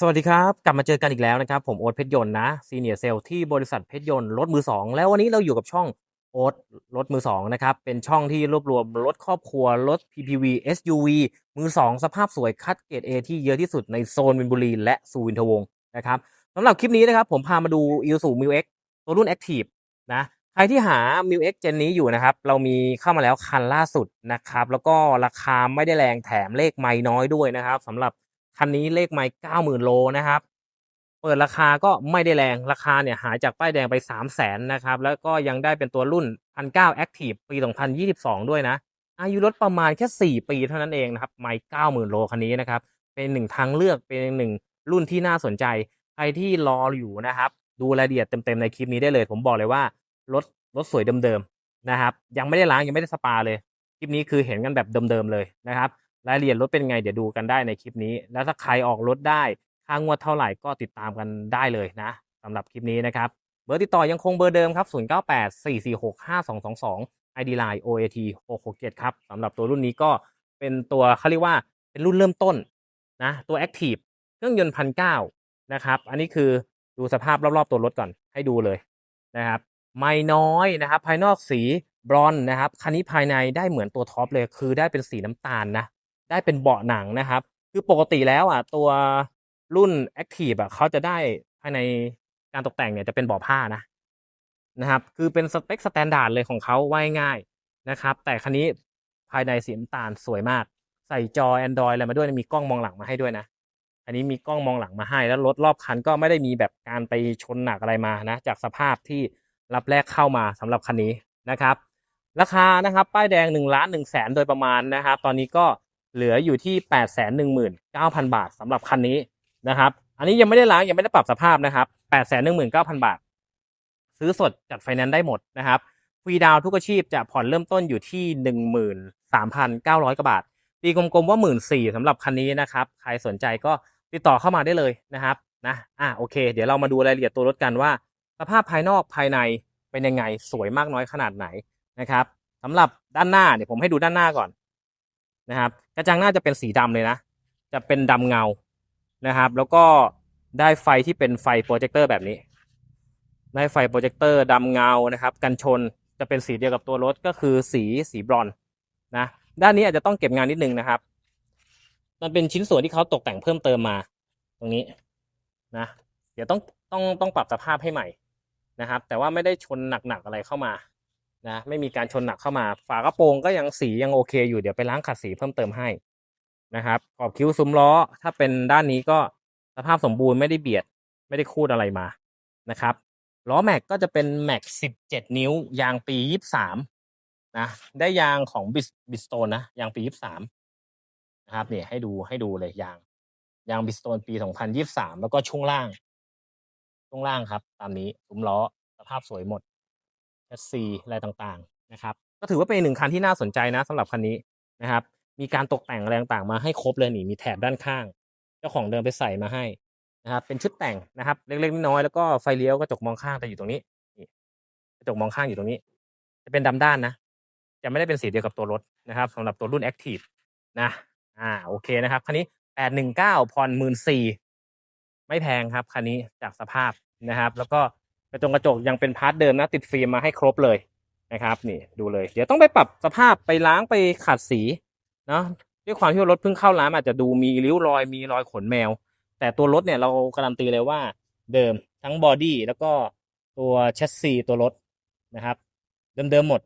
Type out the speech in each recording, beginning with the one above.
สวัสดีครับ กลับมาเจอกันอีกแล้วนะครับ ผมโอ๊ตเพชรยนต์นะซีเนียร์เซลที่บริษัทเพชรยนต์รถมือสองแล้ววันนี้เราอยู่กับช่องโอ๊ตรถมือสองนะครับ เป็นช่องที่รวบรวมรถครอบครัว รถ PPV SUV มือสองสภาพสวยคัดเกรด A ที่เยอะที่สุดในโซนมินบุรีและสุวินทวงศ์นะครับสำหรับคลิปนี้นะครับผมพามาดู i s u m i x ตัวรุ่น Active นะใครที่หา m i x เจนนี้อยู่นะครับ เรามีเข้ามาแล้วคันล่าสุดนะครับ แล้วก็ราคาไม่ได้แรงแถมเลขไม่น้อยด้วยนะครับสำหรับ คันนี้เลขไมล์เก้าหมื่นโลนะครับ เปิดราคาก็ไม่ได้แรงราคาเนี่ยหายจากป้ายแดงไปสามแสนนะครับ แล้วก็ยังได้เป็นตัวรุ่นพันเก้าแอคทีฟปีสองพันยี่สิบสองด้วยนะ อายุรถประมาณแค่สี่ปีเท่านั้นเองนะครับไมล์เก้าหมื่นโลคันนี้นะครับ เป็นหนึ่งทางเลือกเป็นหนึ่งรุ่นที่น่าสนใจใครที่รออยู่นะครับ ดูรายละเอียดเต็มๆในคลิปนี้ได้เลย ผมบอกเลยว่ารถรถสวยเดิมๆนะครับ ยังไม่ได้ล้างยังไม่ได้สปาเลย คลิปนี้คือเห็นกันแบบเดิมๆเลยนะครับ รายละเอียดรถเป็นไงเดี๋ยวดูกันได้ในคลิปนี้ แล้วถ้าใครออกรถได้ค่างวดเท่าไหร่ก็ติดตามกันได้เลยนะสำหรับคลิปนี้นะครับเบอร์ติดต่อยังคงเบอร์เดิมครับ 098 446 5222 ID Line OAT 667 ครับสำหรับตัวรุ่นนี้ก็เป็นตัวเขาเรียกว่าเป็นรุ่นเริ่มต้นนะตัว Active เครื่องยนต์พันเก้านะครับ อันนี้คือดูสภาพรอบๆตัวรถก่อนให้ดูเลยนะครับ ไม่น้อยนะครับ ภายนอกสีบรอนนะครับ คันนี้ภายในได้เหมือนตัวท็อปเลย คือได้เป็นสีน้ำตาลนะ ได้เป็นเบาะหนังนะครับ คือปกติแล้วอะตัวรุ่น Active อะเขาจะได้ภายในการตกแต่งเนี่ยจะเป็นเบาะผ้านะนะครับ คือเป็นสเปคสแตนดาร์ดเลยของเขาว่ายง่ายนะครับ แต่คันนี้ภายในสีน้ำตาลสวยมาก ใส่จอ Android อะไรมาด้วยมีกล้องมองหลังมาให้ด้วยนะ อันนี้มีกล้องมองหลังมาให้ แล้วรถรอบคันก็ไม่ได้มีแบบการไปชนหนักอะไรมานะ จากสภาพที่รับแรกเข้ามาสำหรับคันนี้นะครับ ราคานะครับ ป้ายแดง1นึ่งล้านหนึ่งแสนโดยประมาณนะครับ ตอนนี้ก็ เหลืออยู่ที่8ปดแสนหนึ่งหมื่นเก้าพันบาทสำหรับคันนี้นะครับ อันนี้ยังไม่ได้ล้างยังไม่ได้ปรับสภาพนะครับ8ปดแสนหนึ่งหมื่นเก้าพันบาท ซื้อสดจัดไฟแนนซ์ได้หมดนะครับฟรีดาวน์ทุกอาชีพจะผ่อนเริ่มต้นอยู่ที่หนึ่งหมื่นสามพันเก้าร้อยกว่าบาทตีกลมๆว่าหมื่นสี่สำหรับคันนี้นะครับ ใครสนใจก็ติดต่อเข้ามาได้เลยนะครับนะอะโอเค เดี๋ยวเรามาดูรายละเอียดตัวรถกันว่า สภาพภายนอกภายในเป็นยังไงสวยมากน้อยขนาดไหนนะครับสำหรับด้านหน้าเดี๋ยวผมให้ดูด้านหน้าก่อนนะครับ กระจังหน้าจะเป็นสีดำเลยนะ จะเป็นดำเงานะครับ แล้วก็ได้ไฟที่เป็นไฟโปรเจคเตอร์แบบนี้ได้ไฟโปรเจคเตอร์ดำเงานะครับ กันชนจะเป็นสีเดียวกับตัวรถก็คือสีสีบรอนนะ ด้านนี้อาจจะต้องเก็บงานนิดนึงนะครับ มันเป็นชิ้นส่วนที่เขาตกแต่งเพิ่มเติมมา ตรงนี้นะ เดี๋ยวต้องต้องต้องปรับสภาพให้ใหม่นะครับ แต่ว่าไม่ได้ชนหนักๆอะไรเข้ามา นะไม่มีการชนหนักเข้ามา ฝากระโปรงก็ยังสียังโอเคอยู่เดี๋ยวไปล้างขัดสีเพิ่มเติมให้นะครับขอบคิ้วซุ้มล้อ ถ้าเป็นด้านนี้ก็สภาพสมบูรณ์ไม่ได้เบียดไม่ได้คูดอะไรมานะครับล้อแม็กก็จะเป็นแม็ก17 นิ้วยางปี 23นะได้ยางของบิสบิสโตนนะยางปี 23นะครับเนี่ยให้ดูให้ดูเลยยางยางบิสโตนปี 2023 แล้วก็ช่วงล่าง ช่วงล่างครับ ตามนี้ซุ้มล้อสภาพสวยหมด แชสซีอะไรต่างๆนะครับ ก็ถือว่าเป็นหนึ่งคันที่น่าสนใจนะสำหรับคันนี้นะครับ มีการตกแต่งอะไรต่างๆมาให้ครบเลยนี่มีแถบด้านข้าง เจ้าของเดิมไปใส่มาให้นะครับ เป็นชุดแต่งนะครับ เล็กๆน้อยๆแล้วก็ไฟเลี้ยวกระจกมองข้างแต่อยู่ตรงนี้นี่กระจกมองข้างอยู่ตรงนี้ จะเป็นดำด้านนะ จะไม่ได้เป็นสีเดียวกับตัวรถนะครับสำหรับตัวรุ่น Active นะอ่าโอเคนะครับคันนี้แปดหนึ่งเก้าผ่อนหมื่นสี่ไม่แพงครับคันนี้จากสภาพนะครับ แล้วก็ กระจกกระจกยังเป็นพาร์ทเดิมนะติดฟิล์มมาให้ครบเลยนะครับนี่ดูเลย เดี๋ยวต้องไปปรับสภาพไปล้างไปขัดสีเนาะด้วยความที่รถเพิ่งเข้าร้านอาจจะดูมีริ้วรอยมีรอยขนแมว แต่ตัวรถเนี่ยเราการันตีเลยว่าเดิมทั้งบอดี้แล้วก็ตัวแชสซีตัวรถนะครับเดิมๆหมด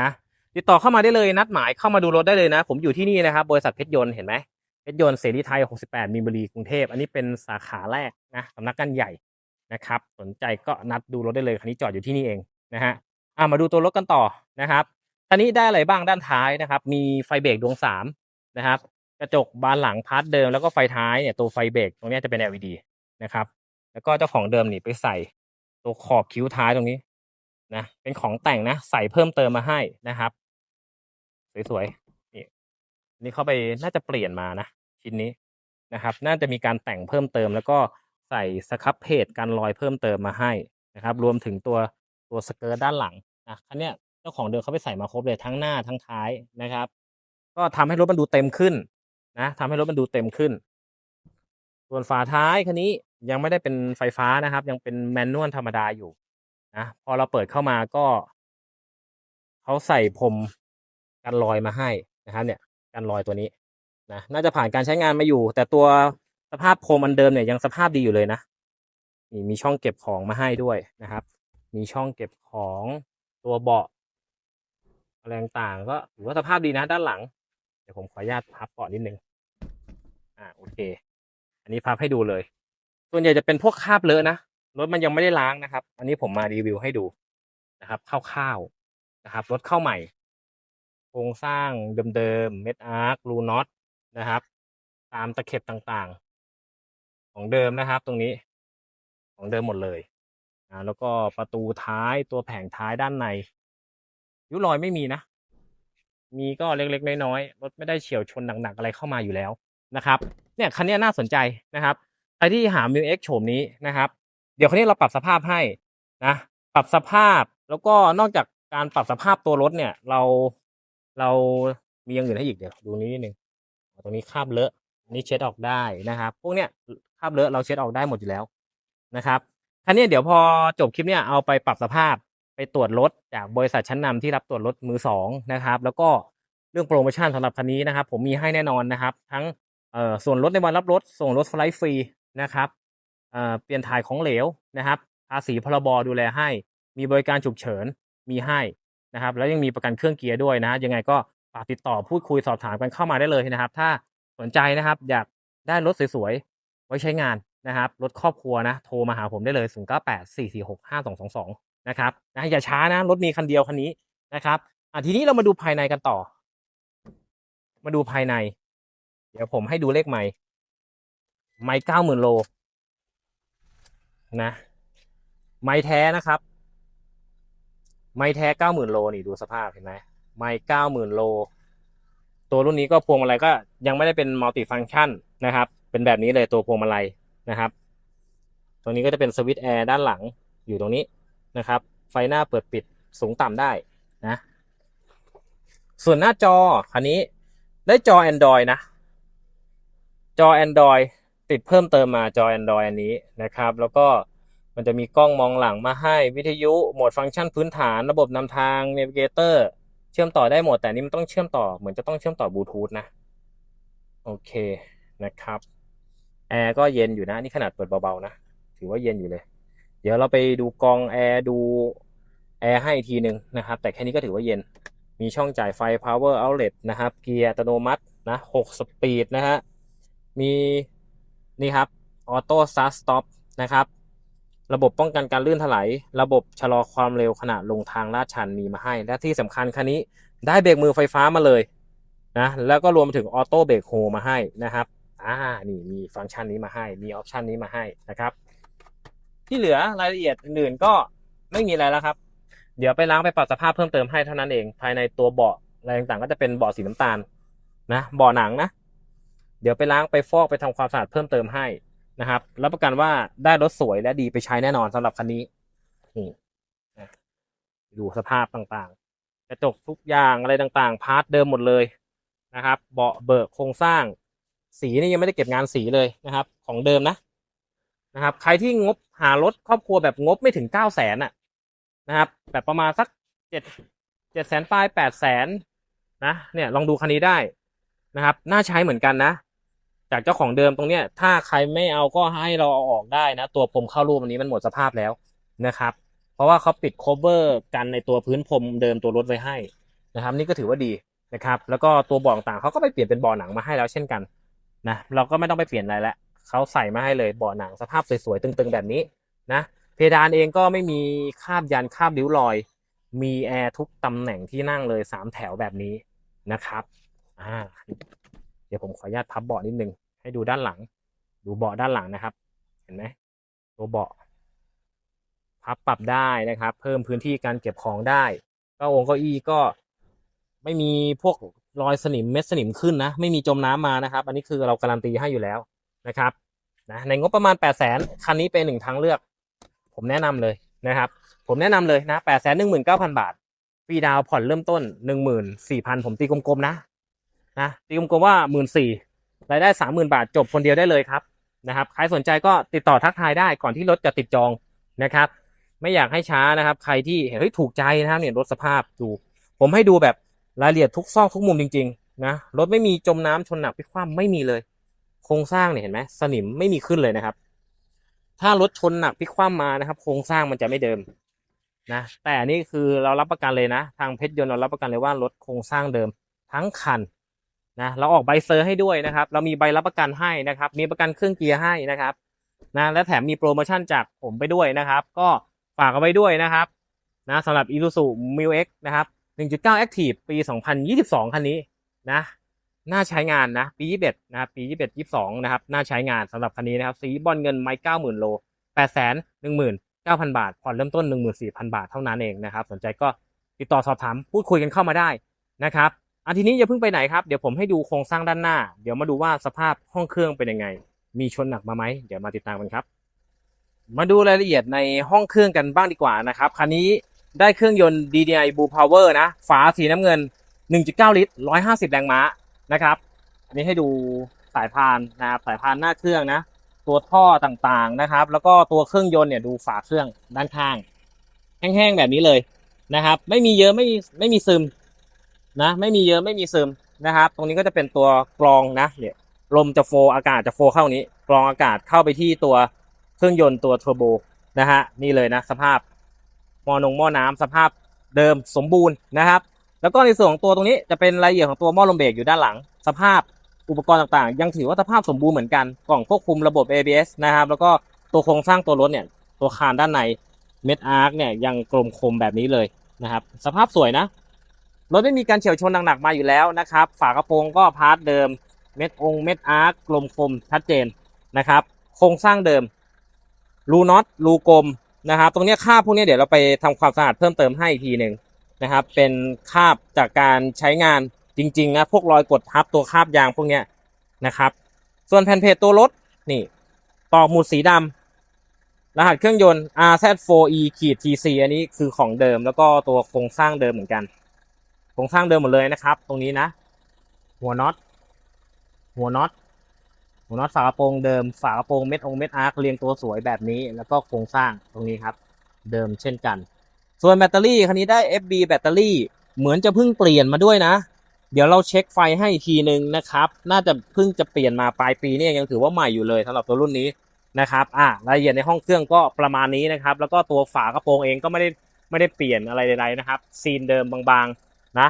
นะติดต่อเข้ามาได้เลยนัดหมายเข้ามาดูรถได้เลยนะ ผมอยู่ที่นี่นะครับ บริษัทเพชรยนต์เห็นไหมเพชรยนต์เสรีไทย 68 มีนบุรีกรุงเทพ อันนี้เป็นสาขาแรกนะสำนักงานใหญ่ นะครับ สนใจก็นัดดูรถได้เลยคันนี้จอดอยู่ที่นี่เองนะฮะอ่ามาดูตัวรถกันต่อนะครับคันนี้ได้อะไรบ้างด้านท้ายนะครับ มีไฟเบรกดวงสามนะครับ กระจกบานหลังพาร์ทเดิมแล้วก็ไฟท้ายเนี่ยตัวไฟเบรกตรงนี้จะเป็น LED นะครับ แล้วก็เจ้าของเดิมนี่ไปใส่ตัวขอบคิ้วท้ายตรงนี้นะเป็นของแต่งนะ ใส่เพิ่มเติมมาให้นะครับ สวยๆนี่นนี่เขาไปน่าจะเปลี่ยนมานะชิ้นนี้นะครับ น่าจะมีการแต่งเพิ่มเติมแล้วก็ ใส่สครับเพจกันรอยเพิ่มเติมมาให้นะครับ รวมถึงตัวตัวสเกิร์ตด้านหลังนะคันเนี้ยเจ้าของเดิมเขาไปใส่มาครบเลยทั้งหน้าทั้งท้ายนะครับ ก็ทำให้รถมันดูเต็มขึ้นนะทำให้รถมันดูเต็มขึ้น ส่วนฝาท้ายคันนี้ยังไม่ได้เป็นไฟฟ้านะครับ ยังเป็นแมนนวลธรรมดาอยู่นะพอเราเปิดเข้ามาก็เขาใส่พรมกันรอยมาให้นะครับเนี่ยกันรอยตัวนี้นะน่าจะผ่านการใช้งานมาอยู่ แต่ตัว สภาพพรมอันเดิมเนี่ยยังสภาพดีอยู่เลยนะนี่มีช่องเก็บของมาให้ด้วยนะครับ มีช่องเก็บของตัวเบาะอะไรต่างก็ถือว่าสภาพดีนะด้านหลัง เดี๋ยวผมขออนุญาตพับเบาะนิดนึง อ่าโอเค อันนี้พับให้ดูเลย ส่วนใหญ่จะเป็นพวกคราบเลอะนะรถมันยังไม่ได้ล้างนะครับ อันนี้ผมมารีวิวให้ดูนะครับคร่าวๆนะครับรถเข้าใหม่โครงสร้างเดิมๆเม็ดอาร์ครูน็อตนะครับ ตามตะเข็บต่างๆ ของเดิมนะครับ ตรงนี้ ของเดิมหมดเลยอ่าแล้วก็ประตูท้ายตัวแผงท้ายด้านในยุรอยไม่มีนะ มีก็เล็กๆน้อยๆรถไม่ได้เฉียวชนหนักๆอะไรเข้ามาอยู่แล้วนะครับ เนี่ยคันนี้น่าสนใจนะครับใครที่หา m ิวเอ็กโฉมนี้นะครับ เดี๋ยวคันนี้เราปรับสภาพให้นะปรับสภาพแล้วก็นอกจากการปรับสภาพตัวรถเนี่ย เราเรามีอย่างอื่นให้อีกเดี๋ยวดูนี้นิดนึงตรงนี้คาบเลอะอันนี่เช็ดออกได้นะครับ พวกเนี้ย คราบเลอะเราเช็ดออกได้หมดอยู่แล้วนะครับคันนี้เดี๋ยวพอจบคลิปเนี่ยเอาไปปรับสภาพไปตรวจรถจากบริษัทชั้นนำที่รับตรวจรถมือสองนะครับ แล้วก็เรื่องโปรโมชั่นสำหรับคันนี้นะครับ ผมมีให้แน่นอนนะครับ ทั้งเออส่วนลดในวันรับรถ ส่งรถไฟล์ฟรีนะครับเออเปลี่ยนถ่ายของเหลวนะครับภาษีพรบดูแลให้ มีบริการฉุกเฉินมีให้นะครับ แล้วยังมีประกันเครื่องเกียร์ด้วยนะยังไงก็ฝากติดต่อพูดคุยสอบถามกันเข้ามาได้เลยนะครับ ถ้าสนใจนะครับ อยากได้รถสวย ไว้ใช้งานนะครับรถครอบครัวนะโทรมาหาผมได้เลย 0 9 8 4 4 6 5 2 2 2 นะครับนะอย่าช้านะ รถมีคันเดียวคันนี้นะครับอะทีนี้เรามาดูภายในกันต่อ มาดูภายใน เดี๋ยวผมให้ดูเลขไม้ไม้เก้าหมื่นโลนะไม้แท้นะครับ ไม้แท้เก้าหมื่นโลนี่ดูสภาพเห็นไหมไม้เก้าหมื่นโล ตัวรุ่นนี้ก็พวงมาลัยก็ยังไม่ได้เป็นมัลติฟัง c t ชันนะครับ เป็นแบบนี้เลยตัวพวงมาลัยนะครับ ตรงนี้ก็จะเป็นสวิตช์แอร์ด้านหลังอยู่ตรงนี้นะครับ ไฟหน้าเปิดปิดสูงต่ำได้นะ ส่วนหน้าจอคันนี้ได้จอ Android นะ จอ Android ติดเพิ่มเติมมาจอ Android อันนี้นะครับ แล้วก็มันจะมีกล้องมองหลังมาให้วิทยุโหมดฟังก์ชันพื้นฐานระบบนำทาง Navigator เชื่อมต่อได้หมด แต่นี่มันต้องเชื่อมต่อเหมือนจะต้องเชื่อมต่อบลูทูธนะ โอเคนะครับ แอร์ก็เย็นอยู่นะ นี่ขนาดเปิดเบาๆนะ ถือว่าเย็นอยู่เลย เดี๋ยวเราไปดูกองแอร์ดูแอร์ให้อีกทีหนึ่งนะครับ แต่แค่นี้ก็ถือว่าเย็น มีช่องจ่ายไฟ power outlet นะครับ เกียร์อัตโนมัตินะ6สปีดนะฮะ มี นี่ครับ auto start stop นะครับ ระบบป้องกันการลื่นถลาย ระบบชะลอความเร็วขณะลงทางลาดชันมีมาให้ และที่สำคัญคันนี้ได้เบรกมือไฟฟ้ามาเลยนะ แล้วก็รวมถึงออโต้เบรกโฮมาให้นะครับ อ่านี่มีฟังก์ชันนี้มาให้มีออปชันนี้มาให้นะครับ ที่เหลือรายละเอียดอื่นก็ไม่มีอะไรแล้วครับ เดี๋ยวไปล้างไปปรับสภาพเพิ่มเติมให้เท่านั้นเอง ภายในตัวเบาะอะไรต่างๆ ก็จะเป็นเบาะสีน้ำตาลนะเบาะหนังนะ เดี๋ยวไปล้างไปฟอกไปทำความสะอาดเพิ่มเติมให้นะครับรับประกันว่าได้รถสวยและดีไปใช้แน่นอนสำหรับคันนี้นี่ดูสภาพต่างๆ กระจกทุกอย่างอะไรต่างๆ พาร์ทเดิมหมดเลยนะครับ เบาะเบิกโครงสร้าง สีนี่ยังไม่ได้เก็บงานสีเลยนะครับ ของเดิมนะนะครับ ใครที่งบหารถครอบครัวแบบงบไม่ถึงเก้าแสนอะนะครับ แบบประมาณสักเจ็ดเจ็ดแสนปลายแปดแสนนะเนี่ยลองดูคันนี้ได้นะครับ น่าใช้เหมือนกันนะ จากเจ้าของเดิมตรงเนี้ย ถ้าใครไม่เอาก็ให้เราเอาออกได้นะ ตัวพรมเข้ารูปอันนี้มันหมดสภาพแล้วนะครับ เพราะว่าเขาปิดโคเวอร์กันในตัวพื้นพรมเดิมตัวรถไว้ให้นะครับ นี่ก็ถือว่าดีนะครับ แล้วก็ตัวเบาะต่างเขาก็ไปเปลี่ยนเป็นเบาะหนังมาให้แล้วเช่นกัน นะเราก็ไม่ต้องไปเปลี่ยนอะไรล้วเขาใส่มาให้เลยเบาะหนังสภาพสวยๆตึงๆแบบนี้นะเพดานเองก็ไม่มีคาบยันคาบริ้วรอย มีแอร์ทุกตำแหน่งที่นั่งเลยสามแถวแบบนี้นะครับอ่าเดี๋ยวผมขออนุญาตพับเบาะนิดนึง ให้ดูด้านหลัง ดูเบาะด้านหลังนะครับ เห็นไหมตัวเบาะพับปรับได้นะครับ เพิ่มพื้นที่การเก็บของได้ก้าองเก้าอี้ก็ไม่มีพวก รอยสนิมเม็ดสนิมขึ้นนะ ไม่มีจมน้ำมานะครับ อันนี้คือเราการันตีให้อยู่แล้วนะครับนะในงบประมาณ 8 0 0 0 0 0คันนี้เป็นหนึ่งทางเลือก ผมแนะนำเลยนะครับ ผมแนะนำเลยนะ8 1 9 0 0 0บาทฟรีดาวผ่อนเริ่มต้น14,000ผมตีกลมๆนะนะตีกลมๆว่าหมื่นสี่รายได้สามหมื่นบาทจบคนเดียวได้เลยครับนะครับใครสนใจก็ติดต่อทักทายได้ก่อนที่รถจะติดจองนะครับ ไม่อยากให้ช้านะครับ ใครที่เห็นเฮ้ยถูกใจนะครับเนี่ยรถสภาพดู ผมให้ดูแบบ รายละเอียดทุกซอกทุกมุมจริง ๆ นะรถไม่มีจมน้ำชนหนักพลิกคว่ำไม่มีเลย โครงสร้างเนี่ยเห็นไหมสนิมไม่มีขึ้นเลยนะครับ ถ้ารถชนหนักพลิกคว่ำมานะครับ โครงสร้างมันจะไม่เดิมนะ แต่อันนี่คือเรารับประกันเลยนะ ทางเพชรยนต์เรารับประกันเลยว่ารถโครงสร้างเดิมทั้งคันนะเราออกใบเซอร์ให้ด้วยนะครับ เรามีใบรับประกันให้นะครับ มีประกันเครื่องเกียร์ให้นะครับนะและแถมมีโปรโมชั่นจากผมไปด้วยนะครับ ก็ฝากเอาไว้ด้วยนะครับนะสำหรับ Isuzu m i l X นะครับ 1.9 Active ปี 2022 คันนี้นะ น่าใช้งานนะ ปี 21 นะครับ ปี 21 22 นะครับ น่าใช้งานสำหรับคันนี้นะครับ สีบอลเงินไม้90,000 โล8 1 1 9 0 0 0 บาท ผ่อนเริ่มต้น 14,000 บาทเท่านั้นเองนะครับ สนใจก็ติดต่อสอบถามพูดคุยกันเข้ามาได้นะครับอันทีนี้อย่าเพิ่งไปไหนครับ เดี๋ยวผมให้ดูโครงสร้างด้านหน้า เดี๋ยวมาดูว่าสภาพห้องเครื่องเป็นยังไง มีชนหนักมาไหม เดี๋ยวมาติดตามกันครับ มาดูรายละเอียดในห้องเครื่องกันบ้างดีกว่านะครับ คันนี้ ได้เครื่องยนต์ DDI Blue Power นะ ฝาสีน้ำเงิน 1.9 ลิตร 150 แรงม้านะครับ อันนี้ให้ดูสายพานนะครับ สายพานหน้าเครื่องนะ ตัวท่อต่างๆนะครับ แล้วก็ตัวเครื่องยนต์เนี่ยดูฝาเครื่องด้านข้าง แห้งๆแบบนี้เลยนะครับ ไม่มีเยอะไม่มีไม่มีซึมนะ ไม่มีเยอะไม่มีซึมนะครับ ตรงนี้ก็จะเป็นตัวกรองนะเนี่ยลมจะโฟอากาศจะโฟเข้านี้ กรองอากาศเข้าไปที่ตัวเครื่องยนต์ตัวเทอร์โบนะฮะนี่เลยนะสภาพ มอนงหม้อน้ำสภาพเดิมสมบูรณ์นะครับ แล้วก็ในส่วนของตัวตรงนี้จะเป็นรายละเอียดของตัวหม้อลมเบรกอยู่ด้านหลัง สภาพอุปกรณ์ต่างๆ ยังถือว่าสภาพสมบูรณ์เหมือนกันกล่องควบคุมระบบ ABS นะครับ แล้วก็ตัวโครงสร้างตัวรถเนี่ยตัวคานด้านในเม็ดอาร์คเนี่ยยังกลมคมแบบนี้เลยนะครับ สภาพสวยนะรถไม่มีการเฉียวชนหนักๆมาอยู่แล้วนะครับ ฝากระโปรงก็พาร์ทเดิมเม็ดองเม็ดอาร์คกลมคมชัดเจนนะครับ โครงสร้างเดิมรูน็อตรูกลม นะครับตรงนี้คราบพวกนี้เดี๋ยวเราไปทำความสะอาดเพิ่มเติมให้อีกทีหนึ่งนะครับ เป็นคราบจากการใช้งานจริงๆนะพวกรอยกดทับตัวคราบยางพวกนี้นะครับ ส่วนแผ่นเพจตัวรถนี่ตอกหมุดสีดำรหัสเครื่องยนต์ RZ4E ขีด TC อันนี้คือของเดิมแล้วก็ตัวโครงสร้างเดิมเหมือนกันโครงสร้างเดิมหมดเลยนะครับ ตรงนี้นะ หัวน็อตหัวน็อต หัวน็อตฝากระโปรงเดิมฝากระโปรงเม็ดองเม็ดอาร์คเรียงตัวสวยแบบนี้ แล้วก็โครงสร้างตรงนี้ครับ เดิมเช่นกัน ส่วนแบตเตอรี่คันนี้ได้ FB แบตเตอรี่เหมือนจะเพิ่งเปลี่ยนมาด้วยนะ เดี๋ยวเราเช็คไฟให้อีกทีหนึ่งนะครับ น่าจะเพิ่งจะเปลี่ยนมาปลายปีนี่ยังถือว่าใหม่อยู่เลยสำหรับตัวรุ่นนี้นะครับอะรายละเอียดในห้องเครื่องก็ประมาณนี้นะครับ แล้วก็ตัวฝากระโปรงเองก็ไม่ได้ไม่ได้เปลี่ยนอะไรใดๆนะครับ ซีนเดิมบางๆนะ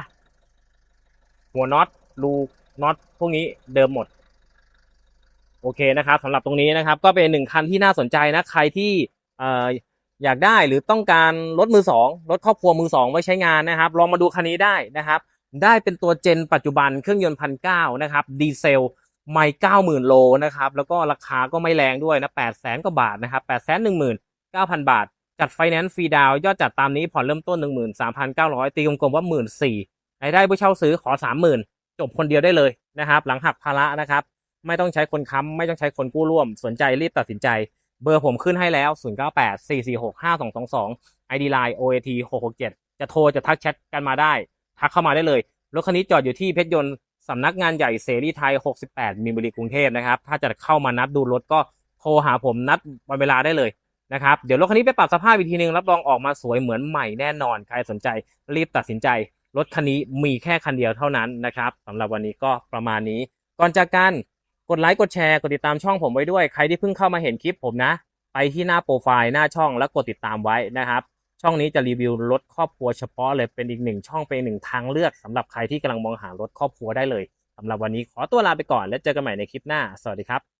หัวน็อตรูน็อตพวกนี้เดิมหมด โอเคนะครับสำหรับตรงนี้นะครับ ก็เป็นหนึ่งคันที่น่าสนใจนะใครที่เอ่ออยากได้หรือต้องการรถมือสองรถครอบครัวมือสองไว้ใช้งานนะครับ ลองมาดูคันนี้ได้นะครับ ได้เป็นตัวเจนปัจจุบันเครื่องยนต์พันเก้านะครับดีเซลไม่เก้าหมื่นโลนะครับ แล้วก็ราคาก็ไม่แรงด้วยนะแปดแสนกว่าบาทนะครับแปดแสนหนึ่งหมื่นเก้าพันบาท จัดไฟแนนซ์ฟรีดาวยอดจัดตามนี้ผ่อนเริ่มต้นหนึ่งหมื่นสามพันเก้าร้อยตีกลมๆว่าหมื่นสี่รายได้ผู้เช่าซื้อขอสามหมื่นจบคนเดียวได้เลยนะครับ หลังหักภาระนะครับ ไม่ต้องใช้คนค้ำไม่ต้องใช้คนกู้ร่วม สนใจรีบตัดสินใจ เบอร์ผมขึ้นให้แล้ว 098 446 5222 ID Line OAT 667 จะโทรจะทักแชทกันมาได้ ทักเข้ามาได้เลย รถคันนี้จอดอยู่ที่เพชรยนต์สำนักงานใหญ่เสรีไทย 68 มีนบุรีกรุงเทพนะครับ ถ้าจะเข้ามานัดดูรถก็โทรหาผมนัดวันเวลาได้เลยนะครับ เดี๋ยวรถคันนี้ไปปรับสภาพอีกทีนึง รับรองออกมาสวยเหมือนใหม่แน่นอน ใครสนใจรีบตัดสินใจ รถคันนี้มีแค่คันเดียวเท่านั้นนะครับสำหรับวันนี้ก็ประมาณนี้ ก่อนจากกัน ดไลค์กดแชร์กดติดตามช่องผมไว้ด้วยใครที่เพิ่งเข้ามาเห็นคลิปผมนะ ไปที่หน้าโปรไฟล์หน้าช่องแล้วกดติดตามไว้นะครับ ช่องนี้จะรีวิวรถครอบครัวเฉพาะเลยเป็นอีกหนึ่งช่องเป็นหนึ่งทางเลือกสำหรับใครที่กำลังมองหารถครอบครัวได้เลยสำหรับวันนี้ขอตัวลาไปก่อนแล้วเจอกันใหม่ในคลิปหน้า สวัสดีครับ